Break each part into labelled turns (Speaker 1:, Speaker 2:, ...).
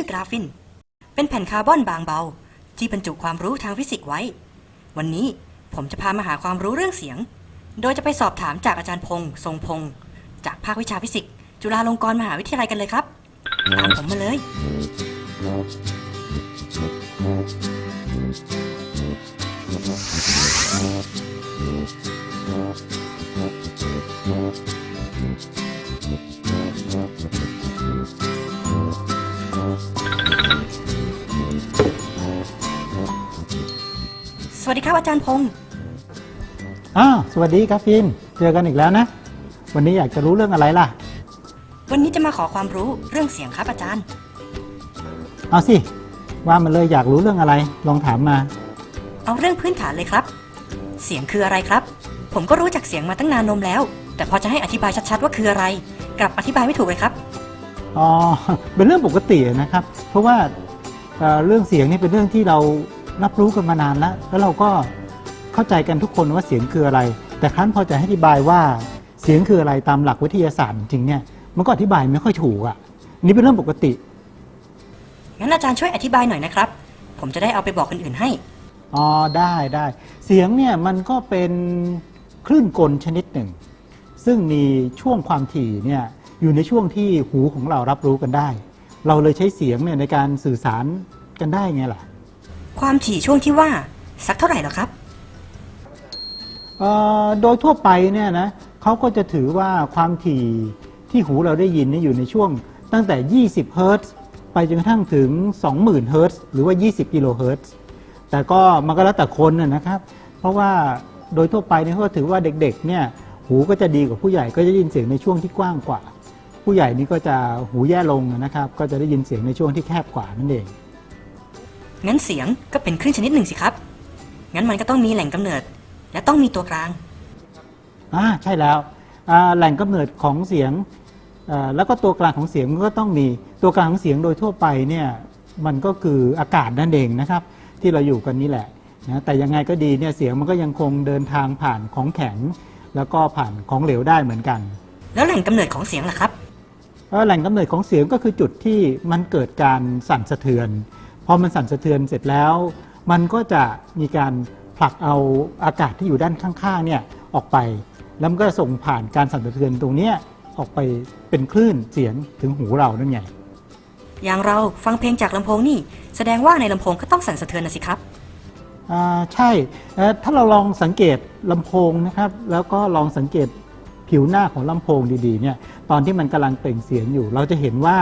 Speaker 1: ชื่อกราฟิน เป็นแผ่นคาร์บอนบางเบา ที่บรรจุความรู้ทางฟิสิกส์ไว้ วันนี้ผมจะพามาหาความรู้เรื่องเสียง โดยจะไปสอบถามจากอาจารย์พงษ์ทรงพงษ์จากภาควิชาฟิสิกส์จุฬาลงกรณ์มหาวิทยาลัยกันเลยครับตามผมมาเลยส วัสดีครับอาจารย์พงษ์
Speaker 2: อ้าวสวัสดีครับฟินเจอกันอีกแล้วนะ วันนี้อยากจะรู้เรื่องอะไรล่ะ
Speaker 1: วันนี้จะมาขอความรู้เรื่องเสียงครับอาจารย์
Speaker 2: เอาสิ ว่ามันเลยอยากรู้เรื่องอะไร ลองถามมา
Speaker 1: เอาเรื่องพื้นฐานเลยครับ เสียงคืออะไรครับ ผมก็รู้จักเสียงมาตั้งนานนมแล้ว แต่พอจะให้อธิบายชัดๆว่าคืออะไร กลับอธิบายไม่ถูกเลยครับ
Speaker 2: อ๋อ เป็นเรื่องปกตินะครับ เพราะว่าเอ่อเรื่องเสียงนี่เป็นเรื่องที่เรา รับรู้กันมานานแล้ว แล้วเราก็เข้าใจกันทุกคนว่าเสียงคืออะไร แต่ครั้นพอจะให้อธิบายว่าเสียงคืออะไรตามหลักวิทยาศาสตร์จริงๆเนี่ยมันก็อธิบายไม่ค่อยถูกอะอันนี่เป็นเรื่องปกติ
Speaker 1: งั้นอาจารย์ช่วยอธิบายหน่อยนะครับ ผมจะได้เอาไปบอกคนอื่นให้
Speaker 2: อ๋อได้ได้ เสียงเนี่ยมันก็เป็นคลื่นกลชนิดหนึ่ง ซึ่งมีช่วงความถี่เนี่ยอยู่ในช่วงที่หูของเรารับรู้กันได้ เราเลยใช้เสียงเนี่ยในการสื่อสารกันได้ไงล่ะ
Speaker 1: ความถี่ช่วงที่ว่าสักเท่าไหร่หรอครับ
Speaker 2: เอ่อโดยทั่วไปเนี่ยนะเขาก็จะถือว่าความถี่ที่หูเราได้ยินเนี่ยอยู่ในช่วงตั้งแต่ 20 เฮิรตซ์ไปจนกระทั่งถึง 20,000 เฮิรตซ์หรือว่า 20 กิโลเฮิรตซ์แต่ก็มันก็แล้วแต่คนนะนะครับ เพราะว่าโดยทั่วไปเนี่ยเขาก็ถือว่าเด็กๆเนี่ยหูก็จะดีกว่าผู้ใหญ่ก็จะได้ยินเสียงในช่วงที่กว้างกว่า ผู้ใหญ่นี่ก็จะหูแย่ลงนะครับ ก็จะได้ยินเสียงในช่วงที่แคบกว่านั่นเอง
Speaker 1: งั้นเสียงก็เป็นคลื่นชนิดหนึ่งสิครับ งั้นมันก็ต้องมีแหล่งกำเนิด และต้องมีตัวกลาง
Speaker 2: อ่าใช่แล้วอ่าแหล่งกำเนิดของเสียงอ่าแล้วก็ตัวกลางของเสียงมันก็ต้องมีตัวกลางของเสียงโดยทั่วไปเนี่ยมันก็คืออากาศนั่นเองนะครับ ที่เราอยู่กันนี่แหละนะแต่ยังไงก็ดีเนี่ยเสียงมันก็ยังคงเดินทางผ่านของแข็ง แล้วก็ผ่านของเหลวได้เหมือนกัน
Speaker 1: แล้วแหล่งกำเนิดของเสียงล่ะครับ
Speaker 2: แล้วแหล่งกำเนิดของเสียงก็คือจุดที่มันเกิดการสั่นสะเทือนพ อมันสั่นสะเทือนเสร็จแล้ว มันก็จะมีการผลักเอาอากาศที่อยู่ด้านข้างๆเนี่ยออกไป แล้วมันก็ส่งผ่านการสั่นสะเทือนตรงเนี้ยออกไปเป็นคลื่นเสียงถึงหูเรานั่นไง
Speaker 1: อย่างเราฟังเพลงจากลำโพงนี่ แสดงว่าในลำโพงก็ต้องสั่นสะเทือนนะสิครับ
Speaker 2: อ่าใช่เอ่อถ้าเราลองสังเกตลำโพงนะครับ แล้วก็ลองสังเกตผิวหน้าของลำโพงดีๆเนี่ยตอนที่มันกำลังเปล่งเสียงอยู่ เราจะเห็นว่า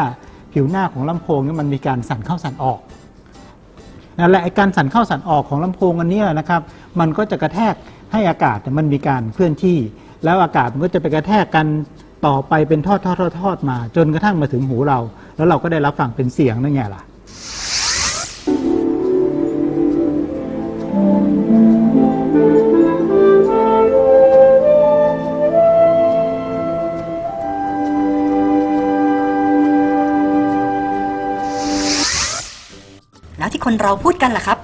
Speaker 2: ผิวหน้าของลำโพงเนี่ยมันมีการสั่นเข้าสั่นออก นั่นแหละไอ้การสั่นเข้าสั่นออกของลำโพงอันนี้นะครับ มันก็จะกระแทกให้อากาศเนี่ยมันมีการเคลื่อนที่ แล้วอากาศมันก็จะไปกระแทกกันต่อไปเป็นทอดทอดทอดทอดมา จนกระทั่งมาถึงหูเรา แล้วเราก็ได้รับฟังเป็นเสียงนั่นไงล่ะ
Speaker 1: คนเราพูดกันล่ะครับ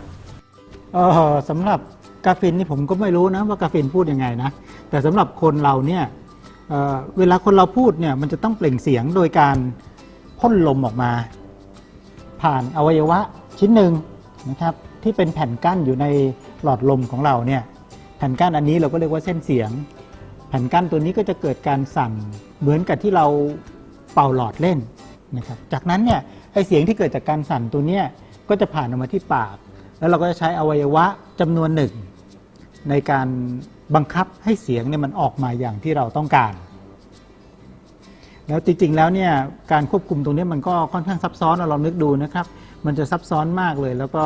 Speaker 2: เออสำหรับกาฟินนี่ผมก็ไม่รู้นะว่ากาฟินพูดยังไงนะ แต่สำหรับคนเราเนี่ยเอ่อเวลาคนเราพูดเนี่ยมันจะต้องเปล่งเสียงโดยการพ่นลมออกมา ผ่านอวัยวะชิ้นหนึ่งนะครับที่เป็นแผ่นกั้นอยู่ในหลอดลมของเราเนี่ยแผ่นกั้นอันนี้เราก็เรียกว่าเส้นเสียง แผ่นกั้นตัวนี้ก็จะเกิดการสั่นเหมือนกับที่เราเป่าหลอดเล่นนะครับจากนั้นเนี่ยไอเสียงที่เกิดจากการสั่นตัวเนี้ย ก็จะผ่านออกมาที่ปาก แล้วเราก็จะใช้อวัยวะจำนวนหนึ่ง ในการบังคับให้เสียงเนี่ยมันออกมาอย่างที่เราต้องการ แล้วจริงๆแล้วเนี่ยการควบคุมตรงนี้มันก็ค่อนข้างซับซ้อนเราลองนึกดูนะครับ มันจะซับซ้อนมากเลย แล้วก็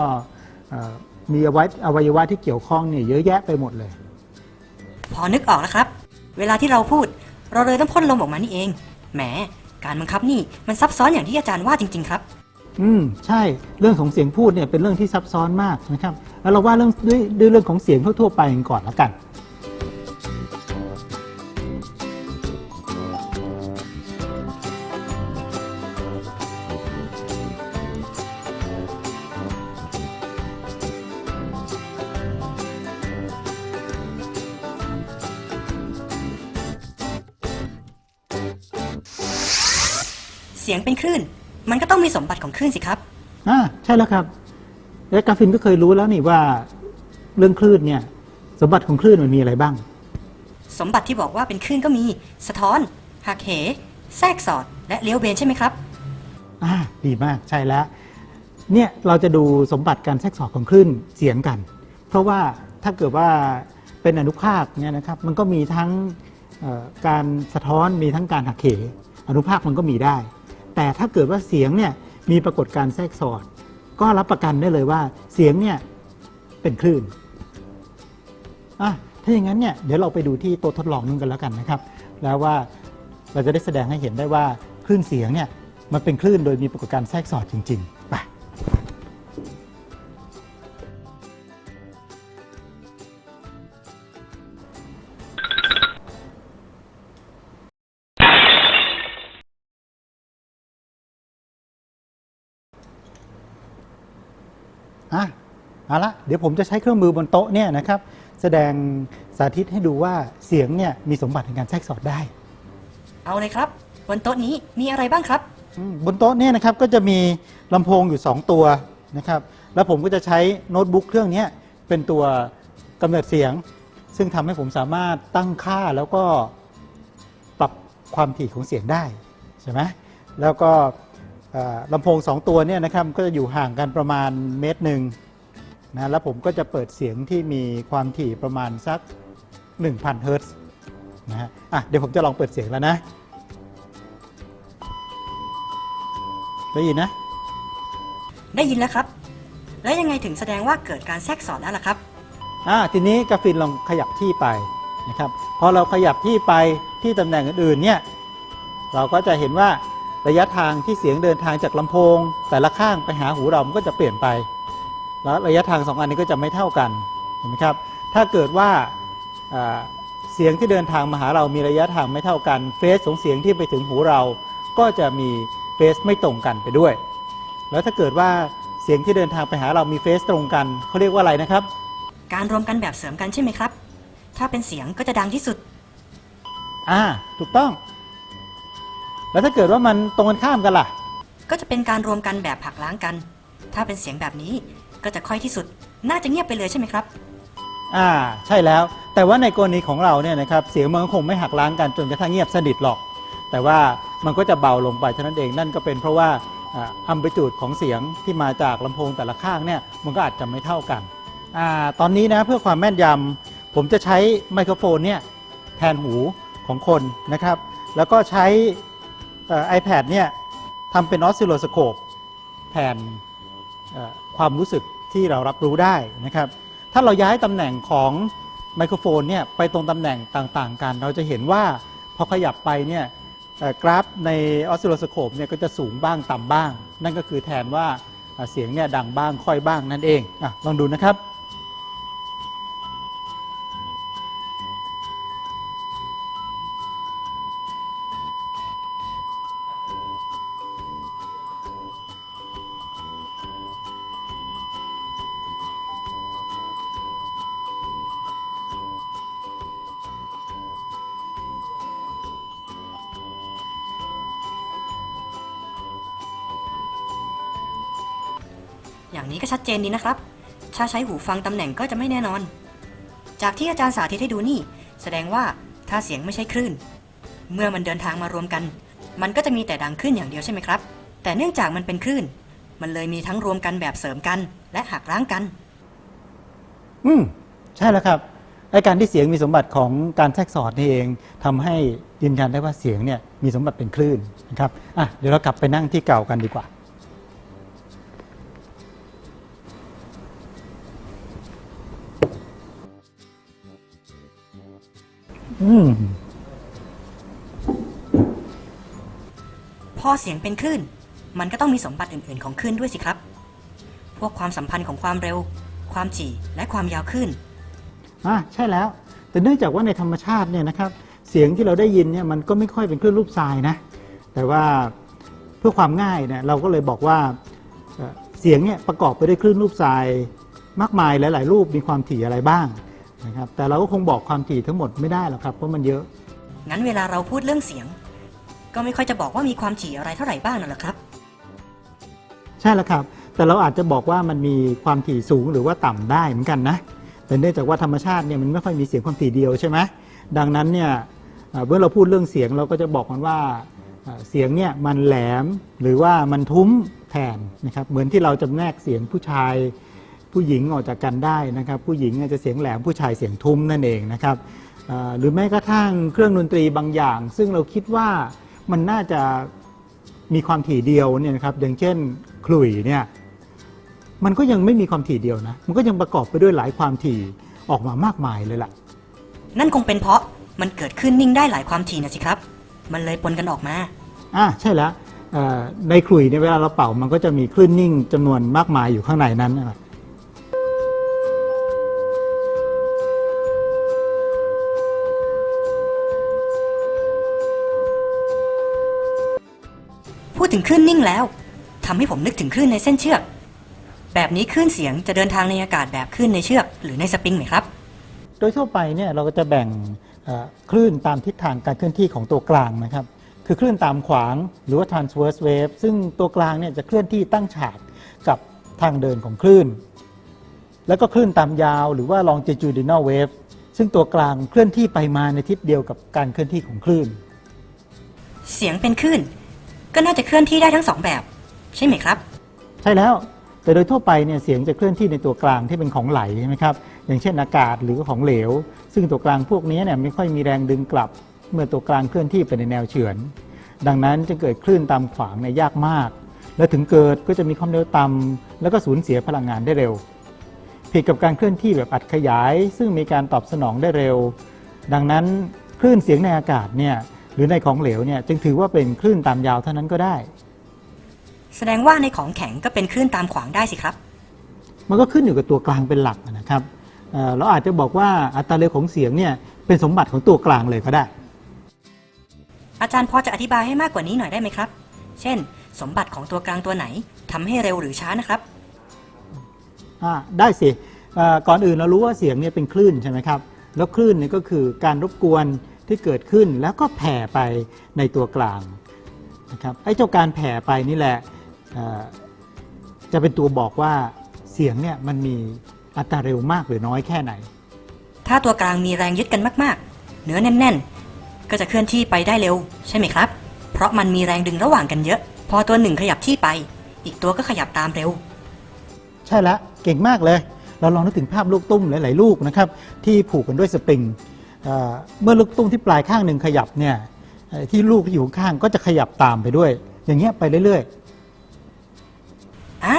Speaker 2: มีอวัยอวัยวะที่เกี่ยวข้องเนี่ยเยอะแยะไปหมดเลย
Speaker 1: พอนึกออกแล้วครับ เวลาที่เราพูด เราเลยต้องพ่นลมออกมานี่เองแหมการบังคับนี่มันซับซ้อนอย่างที่อาจารย์ว่าจริง ๆ ครับ
Speaker 2: อืมใช่เรื่องของเสียงพูดเนี่ยเป็นเรื่องที่ซับซ้อนมากนะครับแล้วเราว่าเรื่องด้วยด้วยเรื่องของเสียงทั่วๆไปกันก่อนแล้วกัน
Speaker 1: เสียงเป็นคลื่น มันก็ต้องมีสมบัติของคลื่นสิครับ
Speaker 2: อ่าใช่แล้วครับ และกราฟินก็เคยรู้แล้วนี่ว่าเรื่องคลื่นเนี่ย สมบัติของคลื่นมันมีอะไรบ้าง
Speaker 1: สมบัติที่บอกว่าเป็นคลื่นก็มี สะท้อนหักเห แทรกสอด และเลี้ยวเบนใช่ไหมครับ
Speaker 2: อ่าดีมากใช่แล้ว เนี่ยเราจะดูสมบัติการแทรกสอดของคลื่นเสียงกัน เพราะว่าถ้าเกิดว่าเป็นอนุภาคเนี่ยนะครับ มันก็มีทั้งเอ่อการสะท้อนมีทั้งการหักเหอนุภาคมันก็มีได้ แต่ถ้าเกิดว่าเสียงเนี่ยมีปรากฏการแทรกซ้อน ก็รับประกันได้เลยว่าเสียงเนี่ยเป็นคลื่นอะถ้าอย่างนั้นเนี่ยเดี๋ยวเราไปดูที่โต๊ะทดลองนึงกันแล้วกันนะครับ แล้วว่าเราจะได้แสดงให้เห็นได้ว่าคลื่นเสียงเนี่ยมันเป็นคลื่นโดยมีปรากฏการแทรกซ้อนจริง ๆ เอาละเดี๋ยวผมจะใช้เครื่องมือบนโต๊ะเนี่ยนะครับแสดงสาธิตให้ดูว่าเสียงเนี่ยมีสมบัติในการแทรกสอดได้
Speaker 1: เอาเลยครับ บนโต๊ะนี้มีอะไรบ้างครับ
Speaker 2: อืมบนโต๊ะเนี่ยนะครับก็จะมีลำโพงอยู่ 2 ตัวนะครับแล้วผมก็จะใช้โน้ตบุ๊กเครื่องเนี้ยเป็นตัวกำเนิดเสียง ซึ่งทำให้ผมสามารถตั้งค่าแล้วก็ปรับความถี่ของเสียงได้ใช่ไหมแล้วก็เอ่อลำโพง 2 ตัวเนี่ยนะครับก็จะอยู่ห่างกันประมาณเมตรหนึ่ง นะแล้วผมก็จะเปิดเสียงที่มีความถี่ประมาณสัก 1,000 เฮิรตซ์นะฮะอะเดี๋ยวผมจะลองเปิดเสียงแล้วนะได้ยินนะ
Speaker 1: ได้ยินแล้วครับ แล้วยังไงถึงแสดงว่าเกิดการแทรกสอดแล้วล่ะครับ
Speaker 2: อ่าทีนี้กราฟินลองขยับที่ไปนะครับพอเราขยับที่ไปที่ตำแหน่งอื่นๆเนี่ยเราก็จะเห็นว่าระยะทางที่เสียงเดินทางจากลำโพง แต่ละข้างไปหาหูเรามันก็จะเปลี่ยนไป แล้วระยะทางสองอันนี้ก็จะไม่เท่ากันเห็นไหมครับถ้าเกิดว่าอ่าเสียงที่เดินทางมาหาเรามีระยะทางไม่เท่ากันเฟสของเสียงที่ไปถึงหูเรา ก็จะมีเฟสไม่ตรงกันไปด้วย แล้วถ้าเกิดว่าเสียงที่เดินทางไปหาเรามีเฟสตรงกันเขาเรียกว่าอะไรนะครับ
Speaker 1: การรวมกันแบบเสริมกันใช่ไหมครับ ถ้าเป็นเสียงก็จะดังที่สุด
Speaker 2: อ่าถูกต้อง แล้วถ้าเกิดว่ามันตรงกันข้ามกันล่ะ
Speaker 1: ก็จะเป็นการรวมกันแบบหักล้างกัน ถ้าเป็นเสียงแบบนี้ ก็จะค่อยที่สุด น่าจะเงียบไปเลยใช่ไหมครับ
Speaker 2: อ่าใช่แล้วแต่ว่าในกรณีของเราเนี่ยนะครับเสียงมันก็คงไม่หักล้างกันจนกระทั่งเงียบสนิทหรอก แต่ว่ามันก็จะเบาลงไปเท่านั้นเองนั่นก็เป็นเพราะว่าอัมพจูดของเสียงที่มาจากลำโพงแต่ละข้างเนี่ยมันก็อาจจะไม่เท่ากันอ่าตอนนี้นะเพื่อความแม่นยำผมจะใช้ไมโครโฟนเนี่ยแทนหูของคนนะครับ แล้วก็ใช้เอ่อ iPad เนี่ยทำเป็นออสซิลโลสโคปแทนอ่อ ความรู้สึกที่เรารับรู้ได้นะครับ ถ้าเราย้ายตำแหน่งของไมโครโฟนเนี่ยไปตรงตำแหน่งต่างๆ กัน เราจะเห็นว่าพอขยับไปเนี่ยกราฟในออสซิลโลสโคปเนี่ยก็จะสูงบ้างต่ำบ้าง นั่นก็คือแทนว่าเสียงเนี่ยดังบ้างค่อยบ้างนั่นเองอลองดูนะครับ
Speaker 1: นี้ก็ชัดเจนดีนะครับ ถ้าใช้หูฟังตำแหน่งก็จะไม่แน่นอน จากที่อาจารย์สาธิตให้ดูนี่ แสดงว่าถ้าเสียงไม่ใช่คลื่น เมื่อมันเดินทางมารวมกัน มันก็จะมีแต่ดังขึ้นอย่างเดียวใช่ไหมครับ แต่เนื่องจากมันเป็นคลื่น มันเลยมีทั้งรวมกันแบบเสริมกันและหักล้างกัน
Speaker 2: อืมใช่แล้วครับไอการที่เสียงมีสมบัติของการแทรกสอดนี่เองทำให้ยืนยันได้ว่าเสียงเนี่ยมีสมบัติเป็นคลื่นนะครับอะเดี๋ยวเรากลับไปนั่งที่เก่ากันดีกว่า
Speaker 1: พอเสียงเป็นคลื่น มันก็ต้องมีสมบัติอื่น ๆ ของคลื่นด้วยสิครับ พวกความสัมพันธ์ของความเร็ว ความถี่ และความยาวคลื่น
Speaker 2: อะใช่แล้ว แต่เนื่องจากว่าในธรรมชาติเนี่ยนะครับเสียงที่เราได้ยินเนี่ยมันก็ไม่ค่อยเป็นคลื่นรูปทรายนะ แต่ว่าเพื่อความง่ายเนี่ยเราก็เลยบอกว่าเอ่อเสียงเนี่ยประกอบไปด้วยคลื่นรูปทรายมากมายหลาย ๆ รูปมีความถี่อะไรบ้าง นะครับแต่เราก็คงบอกความถี่ทั้งหมดไม่ได้หรอกครับเพราะมันเยอะ
Speaker 1: งั้นเวลาเราพูดเรื่องเสียง ก็ไม่ค่อยจะบอกว่ามีความถี่อะไรเท่าไหร่บ้างนั่นแหละครับ
Speaker 2: ใช่แล้วครับ แต่เราอาจจะบอกว่ามันมีความถี่สูงหรือว่าต่ำได้เหมือนกันนะแต่เนื่องจากว่าธรรมชาติเนี่ยมันไม่ค่อยมีเสียงความถี่เดียวใช่ไหมดังนั้นเนี่ยเอ่อเมื่อเราพูดเรื่องเสียงเราก็จะบอกมันว่าเอ่อเสียงเนี่ยมันแหลมหรือว่ามันทุ้มแทนนะครับเหมือนที่เราจำแนกเสียงผู้ชาย ผู้หญิงออกจากกันได้นะครับ ผู้หญิงอาจจะเสียงแหลมผู้ชายเสียงทุ้มนั่นเองนะครับเอ่อหรือแม้กระทั่งเครื่องดนตรีบางอย่าง ซึ่งเราคิดว่ามันน่าจะมีความถี่เดียวเนี่ยนะครับอย่างเช่นขลุ่ยเนี่ยมันก็ยังไม่มีความถี่เดียวนะมันก็ยังประกอบไปด้วยหลายความถี่ออกมามากมายเลยล่ะ
Speaker 1: นั่นคงเป็นเพราะมันเกิดขึ้นนิ่งได้หลายความถี่นะสิครับ มันเลยปนกันออกมา
Speaker 2: อ่าใช่แล้วเอ่อในขลุ่ยเนี่ยเวลาเราเป่ามันก็จะมีคลื่นนิ่งจำนวนมากมายอยู่ข้างในนั้นนะ
Speaker 1: ดถึงคลื่นนิ่งแล้วทำให้ผมนึกถึงคลื่นในเส้นเชือก แบบนี้คลื่นเสียงจะเดินทางในอากาศแบบคลื่นในเชือก หรือในสปริงไหมครับ
Speaker 2: โดยทั่วไปเนี่ยเราก็จะแบ่งเอ่อคลื่นตามทิศทางการเคลื่อนที่ของตัวกลางนะครับ คือคลื่นตามขวางหรือว่า transverse wave ซึ่งตัวกลางเนี่ยจะเคลื่อนที่ตั้งฉากกับทางเดินของคลื่น แล้วก็คลื่นตามยาวหรือว่า longitudinal wave ซึ่งตัวกลางเคลื่อนที่ไปมาในทิศเดียวกับการเคลื่อนที่ของคลื่น
Speaker 1: เสียงเป็นคลื่น ก็น่าจะเคลื่อนที่ได้ทั้งสองแบบ ใช่ไหมครับ
Speaker 2: ใช่แล้วแต่โดยทั่วไปเนี่ยเสียงจะเคลื่อนที่ในตัวกลางที่เป็นของไหลใช่ไหมครับอย่างเช่นอากาศหรือของเหลว ซึ่งตัวกลางพวกนี้เนี่ยไม่ค่อยมีแรงดึงกลับ เมื่อตัวกลางเคลื่อนที่ไปในแนวเฉือน ดังนั้นจะเกิดคลื่นตามขวางเนี่ยยากมาก และถึงเกิดก็จะมีความเร็วต่ำแล้วก็สูญเสียพลังงานได้เร็ว ผิดกับการเคลื่อนที่แบบอัดขยาย ซึ่งมีการตอบสนองได้เร็ว ดังนั้นคลื่นเสียงในอากาศเนี่ย หรือในของเหลวเนี่ยจึงถือว่าเป็นคลื่นตามยาวเท่านั้นก็ได้
Speaker 1: แสดงว่าในของแข็งก็เป็นคลื่นตามขวางได้สิครับ
Speaker 2: มันก็ขึ้นอยู่กับตัวกลางเป็นหลักนะครับเอ่อเราอาจจะบอกว่าอัตราเร็วของเสียงเนี่ยเป็นสมบัติของตัวกลางเลยก็ได้
Speaker 1: อาจารย์พอจะอธิบายให้มากกว่านี้หน่อยได้ไหมครับ เช่น สมบัติของตัวกลางตัวไหนทำให้เร็วหรือช้านะครับ
Speaker 2: อ่าได้สิเอ่อก่อนอื่นเรารู้ว่าเสียงเนี่ยเป็นคลื่นใช่ไหมครับ แล้วคลื่นเนี่ยก็คือการรบกวน ที่เกิดขึ้นแล้วก็แผ่ไปในตัวกลางนะครับไอ้เจ้าการแผ่ไปนี่แหละเอ่อจะเป็นตัวบอกว่าเสียงเนี่ยมันมีอัตราเร็วมากหรือน้อยแค่ไหน
Speaker 1: ถ้าตัวกลางมีแรงยึดกันมากๆ เนื้อแน่น ๆ ก็จะเคลื่อนที่ไปได้เร็วใช่ไหมครับ เพราะมันมีแรงดึงระหว่างกันเยอะ พอตัวหนึ่งขยับที่ไป อีกตัวก็ขยับตามเร็ว
Speaker 2: ใช่แล้วเก่งมากเลย เราลองนึกถึงภาพลูกตุ้มหลาย ๆ ลูกนะครับที่ผูกกันด้วยสปริง เอ่อเมื่อลูกตุ้มที่ปลายข้างหนึ่งขยับเนี่ยเอ่อที่ลูกที่อยู่ข้างก็จะขยับตามไปด้วย อย่างเงี้ยไปเรื่อย
Speaker 1: อ่า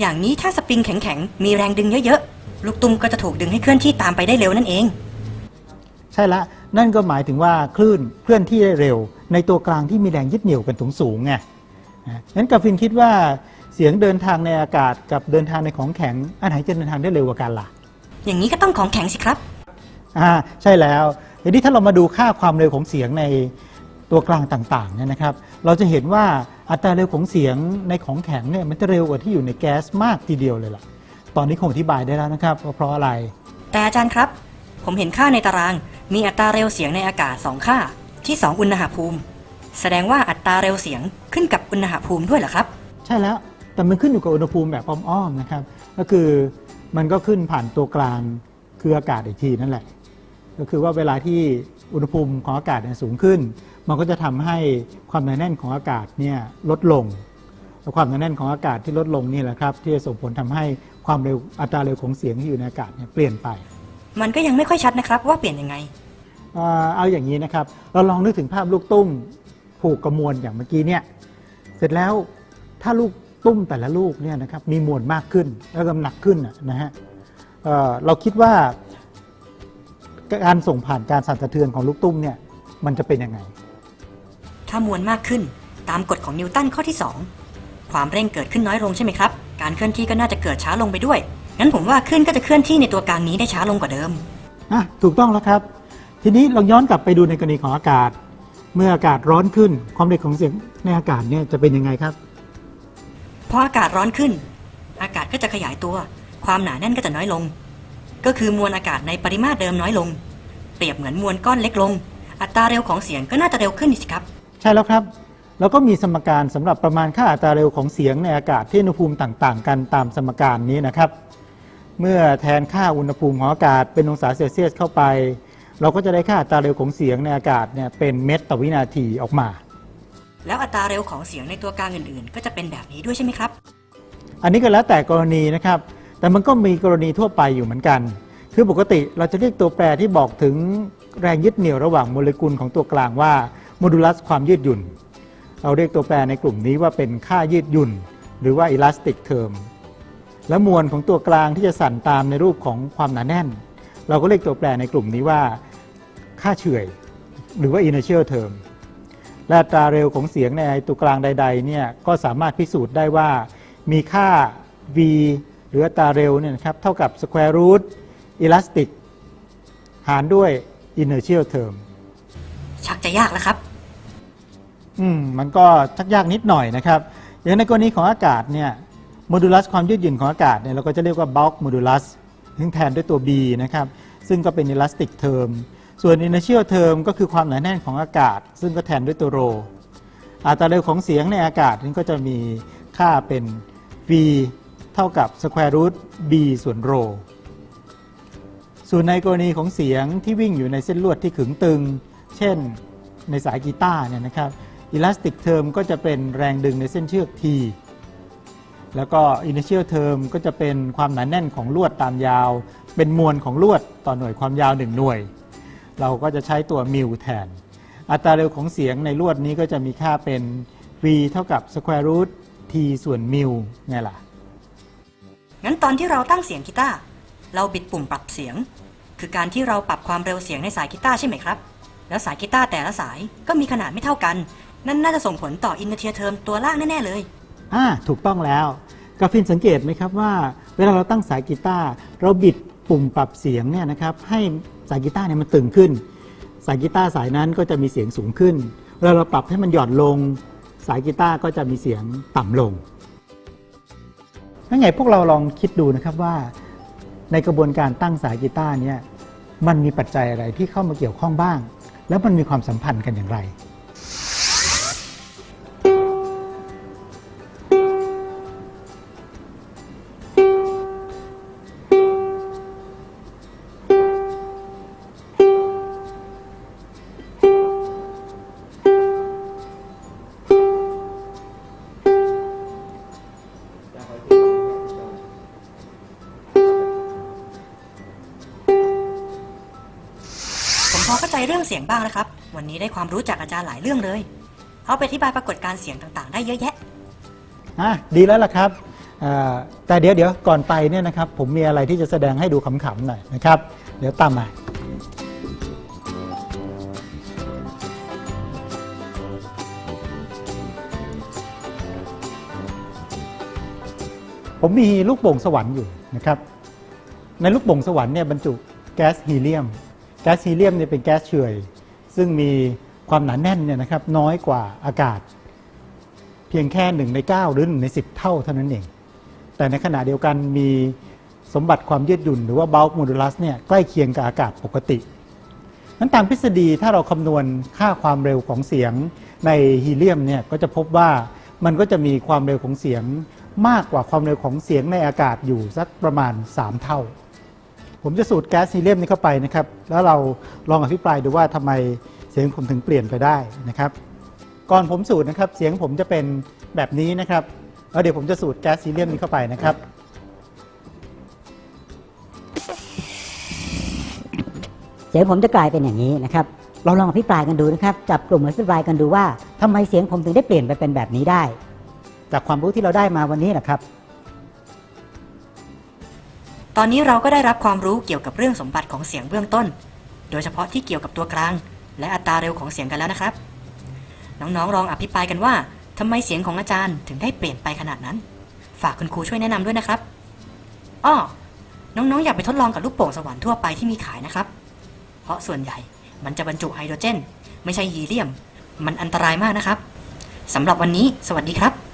Speaker 1: อย่างนี้ถ้าสปริงแข็งๆ มีแรงดึงเยอะๆ ลูกตุ้มก็จะถูกดึงให้เคลื่อนที่ตามไปได้เร็วนั่นเอง
Speaker 2: ๆใช่ละนั่นก็หมายถึงว่าคลื่นเคลื่อนที่ได้เร็ว ในตัวกลางที่มีแรงยึดเหนี่ยวกันสูงสูงๆไงนะงั้นกาฟินคิดว่าเสียงเดินทางในอากาศกับเดินทางในของแข็งอันไหนจะเดินทางได้เร็วกว่ากันล่ะ
Speaker 1: อย่างนี้ก็ต้องของแข็งสิครับ
Speaker 2: อ่าใช่แล้วทีนี้ถ้าเรามาดูค่าความเร็วของเสียงในตัวกลางต่างๆเนี่ยนะครับ เราจะเห็นว่าอัตราเร็วของเสียงในของแข็งเนี่ยมันจะเร็วกว่าที่อยู่ในแก๊สมากทีเดียวเลยล่ะ ตอนนี้คงอธิบายได้แล้วนะครับว่าเพราะอะไร
Speaker 1: แต่อาจารย์ครับ ผมเห็นค่าในตาราง มีอัตราเร็วเสียงในอากาศ 2 ค่า ที่ 2 อุณหภูมิ แสดงว่าอัตราเร็วเสียงขึ้นกับอุณหภูมิด้วยเหรอครับ
Speaker 2: ใช่แล้ว แต่มันขึ้นอยู่กับอุณหภูมิแบบอ้อมๆนะครับ ก็คือมันก็ขึ้นผ่านตัวกลางคืออากาศอีกทีนั่นแหละ ก็คือว่าเวลาที่อุณหภูมิของอากาศเนี่ยสูงขึ้น มันก็จะทำให้ความหนาแน่นของอากาศเนี่ยลดลงแล้วความหนาแน่นของอากาศที่ลดลงนี่แหละครับ ที่จะส่งผลทำให้ความเร็วอัตราเร็วของเสียงที่อยู่ในอากาศเนี่ยเปลี่ยนไป
Speaker 1: มันก็ยังไม่ค่อยชัดนะครับว่าเปลี่ยนยังไง
Speaker 2: เอ่อเอาอย่างนี้นะครับ เราลองนึกถึงภาพลูกตุ้มผูกกระมวลอย่างเมื่อกี้เนี่ยเสร็จแล้วถ้าลูกตุ้มแต่ละลูกเนี่ยนะครับมีมวลมากขึ้นแล้วก็น้ำหนักขึ้นน่ะนะฮะเอ่อเราคิดว่า การส่งผ่านการสั่นสะเทือนของลูกตุ้มเนี่ยมันจะเป็นยังไง
Speaker 1: ถ้ามวลมากขึ้นตามกฎของนิวตันข้อที่ 2 ความเร่งเกิดขึ้นน้อยลงใช่ไหมครับ การเคลื่อนที่ก็น่าจะเกิดช้าลงไปด้วย งั้นผมว่าคลื่นก็จะเคลื่อนที่ในตัวกลางนี้ได้ช้าลงกว่าเดิม
Speaker 2: อะถูกต้องแล้วครับ ทีนี้ลองย้อนกลับไปดูในกรณีของอากาศ เมื่ออากาศร้อนขึ้น ความเร็วของเสียงในอากาศเนี่ยจะเป็นยังไงครับ
Speaker 1: พออากาศร้อนขึ้น อากาศก็จะขยายตัว ความหนาแน่นก็จะน้อยลง ก็คือมวลอากาศในปริมาตรเดิมน้อยลง เปรียบเหมือนมวลก้อนเล็กลง อัตราเร็วของเสียงก็น่าจะเร็วขึ้นสิครับ
Speaker 2: ใช่แล้วครับ แล้วก็มีสมการสำหรับประมาณค่าอัตราเร็วของเสียงในอากาศที่อุณหภูมิต่าง ๆ กันตามสมการนี้นะครับ เมื่อแทนค่าอุณหภูมิของอากาศเป็นองศาเซลเซียสเข้าไป เราก็จะได้ค่าอัตราเร็วของเสียงในอากาศเนี่ยเป็นเมตรต่อวินาทีออกมา
Speaker 1: แล้วอัตราเร็วของเสียงในตัวกลางอื่นๆ ก็จะเป็นแบบนี้ด้วยใช่ไหมครับ
Speaker 2: อันนี้ก็แล้วแต่กรณีนะครับ แต่มันก็มีกรณีทั่วไปอยู่เหมือนกัน คือปกติเราจะเรียกตัวแปรที่บอกถึงแรงยึดเหนี่ยวระหว่างโมเลกุลของตัวกลางว่าโมดูลัสความยืดหยุ่น เราเรียกตัวแปรในกลุ่มนี้ว่าเป็นค่ายืดหยุ่น หรือว่า elastic term และมวลของตัวกลางที่จะสั่นตามในรูปของความหนาแน่น เราก็เรียกตัวแปรในกลุ่มนี้ว่าค่าเฉื่อย หรือว่า inertial term และอัตราเร็วของเสียงในตัวกลางใดๆเนี่ยก็สามารถพิสูจน์ได้ว่ามีค่า v หรืออัตราเร็วเนี่ยนะครับเท่ากับ square root elastic หารด้วย inertial term
Speaker 1: ชักจะยากแล้วครับ
Speaker 2: อืมมันก็ชักยากนิดหน่อยนะครับ อย่างในกรณีของอากาศเนี่ยโมดูลัสความยืดหยุ่นของอากาศเนี่ยเราก็จะเรียกว่า bulk modulus ซึ่งแทนด้วยตัว b นะครับ ซึ่งก็เป็น elastic term ส่วน inertial term ก็คือความหนาแน่นของอากาศ ซึ่งก็แทนด้วยตัว rho อัตราเร็วของเสียงในอากาศนี่ก็จะมีค่าเป็น v เท่ากับ square root b ส่วน rho ส่วนในกรณีของเสียงที่วิ่งอยู่ในเส้นลวดที่ขึงตึง เช่นในสายกีตาร์เนี่ยนะครับ elastic term ก็จะเป็นแรงดึงในเส้นเชือก T แล้วก็ inertial term ก็จะเป็นความหนาแน่นของลวดตามยาว เป็นมวลของลวดต่อหน่วยความยาว 1 หน่วย เราก็จะใช้ตัวมิลแทน อัตราเร็วของเสียงในลวดนี้ก็จะมีค่าเป็น v เท่ากับ square root t ส่วนมิลไงล่ะ
Speaker 1: งั้นตอนที่เราตั้งเสียงกีตาร์เราบิดปุ่มปรับเสียง คือการที่เราปรับความเร็วเสียงในสายกีตาร์ใช่ไหมครับ แล้วสายกีตาร์แต่ละสายก็มีขนาดไม่เท่ากัน นั่นน่าจะส่งผลต่ออินเนอร์เทียเทอมตัวล่างแน่ๆเลย
Speaker 2: อ่าถูกต้องแล้วกาฟินสังเกตไหมครับว่า เวลาเราตั้งสายกีตาร์เราบิดปุ่มปรับเสียงเนี่ยนะครับให้สายกีตาร์เนี่ยมันตึงขึ้น สายกีตาร์สายนั้นก็จะมีเสียงสูงขึ้นเวลาเราปรับให้มันหย่อนลง สายกีตาร์ก็จะมีเสียงต่ำลง นั่นไงพวกเราลองคิดดูนะครับว่า ในกระบวนการตั้งสายกีตาร์เนี่ยมันมีปัจจัยอะไรที่เข้ามาเกี่ยวข้องบ้าง แล้วมันมีความสัมพันธ์กันอย่างไร
Speaker 1: อเข้าใจเรื่องเสียงบ้างแล้วครับ วันนี้ได้ความรู้จากอาจารย์หลายเรื่องเลย เอาไปอธิบายปรากฏการณ์เสียงต่างๆ ได้เยอะแยะ
Speaker 2: อะดีแล้วล่ะครับอ่อแต่เดี๋ยวเดี๋ยวก่อนไปเนี่ยนะครับ ผมมีอะไรที่จะแสดงให้ดูขำๆหน่อยนะครับ เดี๋ยวตามมา ผมมีลูกโป่งสวรรค์อยู่นะครับ ในลูกโป่งสวรรค์เนี่ยบรรจุแก๊สฮีเลียม แก๊สฮีเลียมเนี่ยเป็นแก๊สเฉื่อยซึ่งมีความหนาแน่นเนี่ยนะครับน้อยกว่าอากาศ เพียงแค่1ใน 9 หรือ1ใน 10 เท่าเท่านั้นเอง แต่ในขณะเดียวกันมีสมบัติความยืดหยุ่น หรือว่า bulk modulus เนี่ยใกล้เคียงกับอากาศปกตินั้นตามทฤษฎีถ้าเราคำนวณค่าความเร็วของเสียงในฮีเลียมเนี่ยก็จะพบว่ามันก็จะมีความเร็วของเสียงมากกว่าความเร็วของเสียงในอากาศอยู่สักประมาณ 3 เท่า ผมจะสูดแก๊สฮีเลียมนี้เข้าไปนะครับ แล้วเราลองอภิปรายดูว่าทำไมเสียงผมถึงเปลี่ยนไปได้นะครับ ก่อนผมสูดนะครับ เสียงผมจะเป็นแบบนี้นะครับแล้วเดี๋ยวผมจะสูดแก๊สฮีเลียมนี้เข้าไปนะครับ
Speaker 3: เสียงผมจะกลายเป็นอย่างนี้นะครับ เราลองอภิปรายกันดูนะครับ จับกลุ่มอภิปรายกันดูว่าทำไมเสียงผมถึงได้เปลี่ยนไปเป็นแบบนี้ได้
Speaker 2: จากความรู้ที่เราได้มาวันนี้นะครับ
Speaker 1: ตอนนี้เราก็ได้รับความรู้เกี่ยวกับเรื่องสมบัติของเสียงเบื้องต้น โดยเฉพาะที่เกี่ยวกับตัวกลาง และอัตราเร็วของเสียงกันแล้วนะครับ น้องๆลองอภิปรายกันว่าทำไมเสียงของอาจารย์ถึงได้เปลี่ยนไปขนาดนั้น ฝากคุณครูช่วยแนะนำด้วยนะครับอ้อน้องๆ อย่าไปทดลองกับลูกโป่งสวรรค์ทั่วไปที่มีขายนะครับ เพราะส่วนใหญ่มันจะบรรจุไฮโดรเจน ไม่ใช่ฮีเลียม มันอันตรายมากนะครับสำหรับวันนี้ สวัสดีครับ